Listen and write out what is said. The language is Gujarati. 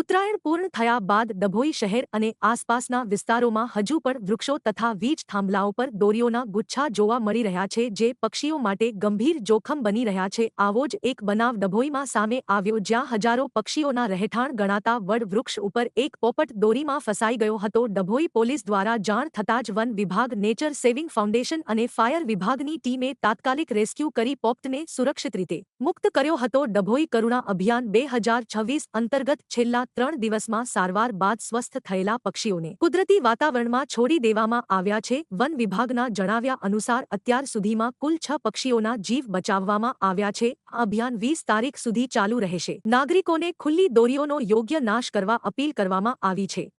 ઉત્તરાયણ પૂર્ણ થયા બાદ ડભોઈ શહેર અને આસપાસના વિસ્તારોમાં હજુ પણ વૃક્ષો તથા વીજ થાંભલાઓ પર દોરીઓના ગુચ્છા જોવા મળી રહ્યા છે, જે પક્ષીઓ માટે ગંભીર જોખમ બની રહ્યા છે. આવો જ એક બનાવ ડભોઈમાં સામે આવ્યો, જ્યાં હજારો પક્ષીઓના રહેઠાણ ગણાતા વડ વૃક્ષ ઉપર એક પોપટ દોરીમાં ફસાઈ ગયો હતો. ડભોઈ પોલીસ દ્વારા જાણ થતાં જ વન વિભાગ, નેચર સેવિંગ ફાઉન્ડેશન અને ફાયર વિભાગની ટીમે તાત્કાલિક રેસ્ક્યુ કરી પોપટને સુરક્ષિત રીતે મુક્ત કર્યો હતો. ડભોઈ કરુણા અભિયાન બે હજાર છવ્વીસ અંતર્ગત ત્રણ દિવસમાં સારવાર બાદ સ્વસ્થ થયેલા પક્ષીઓને કુદરતી વાતાવરણમાં છોડી દેવામાં આવ્યા છે. વન વિભાગના જણાવ્યા અનુસાર અત્યાર સુધીમાં કુલ છ પક્ષીઓના જીવ બચાવવામાં આવ્યા છે. આ અભિયાન વીસ તારીખ સુધી ચાલુ રહેશે. નાગરિકોને ખુલ્લી દોરીઓનો યોગ્ય નાશ કરવા અપીલ કરવામાં આવી છે.